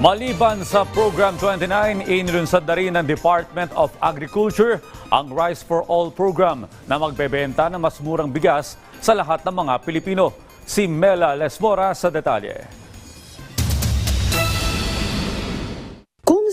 Maliban sa Program 29, inilunsad na rin ng Department of Agriculture ang Rice for All program na magbebenta ng mas murang bigas sa lahat ng mga Pilipino. Si Mela Lesmora sa detalye.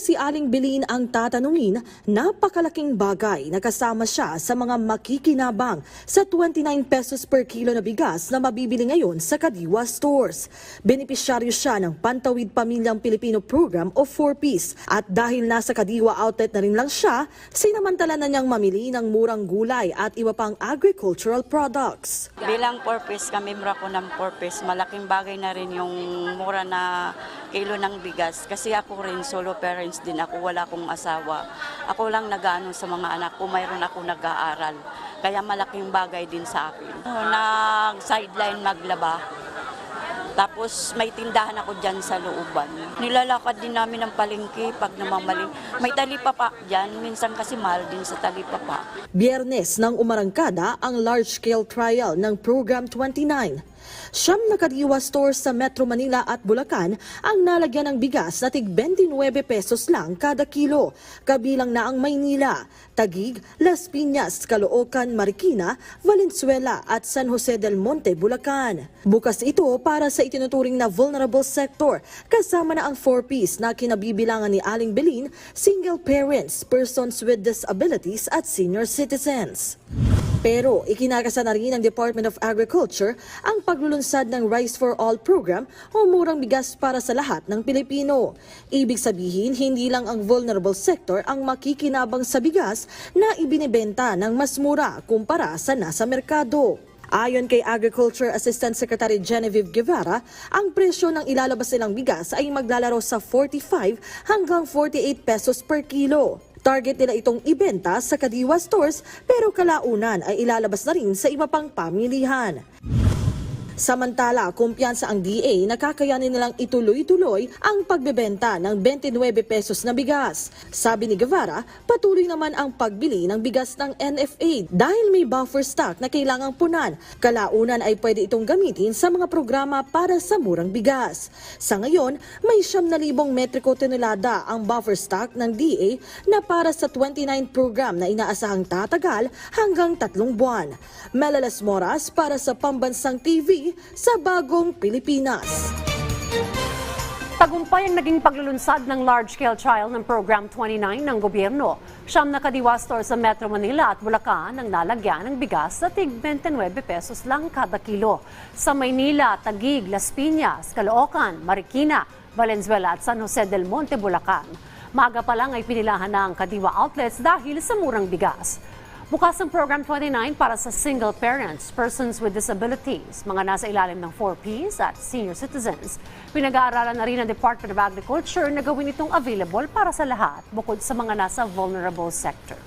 Si Aling Bilin ang tatanungin, napakalaking bagay na kasama siya sa mga makikinabang sa 29 pesos per kilo na bigas na mabibili ngayon sa Kadiwa stores. Benepisyaryo siya ng Pantawid Pamilyang Pilipino Program o 4Ps at dahil nasa Kadiwa outlet na rin lang siya, sinamantala na niyang mamili ng murang gulay at iba pang agricultural products. Bilang purpose, kami mura ko ng purpose, malaking bagay na rin yung mura na kilo ng bigas. Kasi ako rin, solo parents din ako, wala akong asawa. Ako lang nag-ano sa mga anak ko, mayroon ako nag-aaral. Kaya malaking bagay din sa akin. Nag-sideline maglaba. Tapos may tindahan ako dyan sa looban. Nilalakad din namin ng palengke pag namamaling. May talipapa dyan, minsan kasi mahal din sa talipapa. Biyernes nang umarangkada ang large-scale trial ng Program 29. Siyam na kadiwa stores sa Metro Manila at Bulacan ang nalagyan ng bigas na tig 29 pesos lang kada kilo. Kabilang na ang Maynila, Tagig, Las Piñas, Caloocan, Marikina, Valenzuela at San Jose del Monte, Bulacan. Bukas ito para sa itinuturing na vulnerable sector kasama na ang 4Ps na kinabibilangan ni Aling Belin, single parents, persons with disabilities at senior citizens. Pero ikinakasa na rin ng Department of Agriculture ang paglulunsad ng Rice for All program o murang bigas para sa lahat ng Pilipino. Ibig sabihin, hindi lang ang vulnerable sector ang makikinabang sa bigas na ibinibenta ng mas mura kumpara sa nasa merkado. Ayon kay Agriculture Assistant Secretary Genevieve Guevara, ang presyo ng ilalabas nilang bigas ay maglalaro sa 45 hanggang 48 pesos per kilo. Target nila itong ibenta sa Kadiwa stores pero kalaunan ay ilalabas na rin sa iba pang pamilihan. Samantala, kumpiyansa ang DA na kakayanin nilang ituloy-tuloy ang pagbebenta ng 29 pesos na bigas. Sabi ni Guevara, patuloy naman ang pagbili ng bigas ng NFA dahil may buffer stock na kailangang punan. Kalaunan ay pwede itong gamitin sa mga programa para sa murang bigas. Sa ngayon, may 7,000 metriko tonelada ang buffer stock ng DA na para sa 29 program na inaasahang tatagal hanggang tatlong buwan. Melalas Moras para sa Pambansang TV sa Bagong Pilipinas. Tagumpay ang naging paglulunsad ng large-scale trial ng Program 29 ng gobyerno. Siyam na kadiwa store sa Metro Manila at Bulacan ang nalagyan ng bigas sa tig 29 pesos lang kada kilo. Sa Maynila, Tagig, Las Piñas, Caloocan, Marikina, Valenzuela at San Jose del Monte, Bulacan. Maaga pa lang ay pinilahan na ang kadiwa outlets dahil sa murang bigas. Bukas ang Program 29 para sa single parents, persons with disabilities, mga nasa ilalim ng 4Ps at senior citizens. Pinag-aaralan na rin ng Department of Agriculture na gawin itong available para sa lahat bukod sa mga nasa vulnerable sector.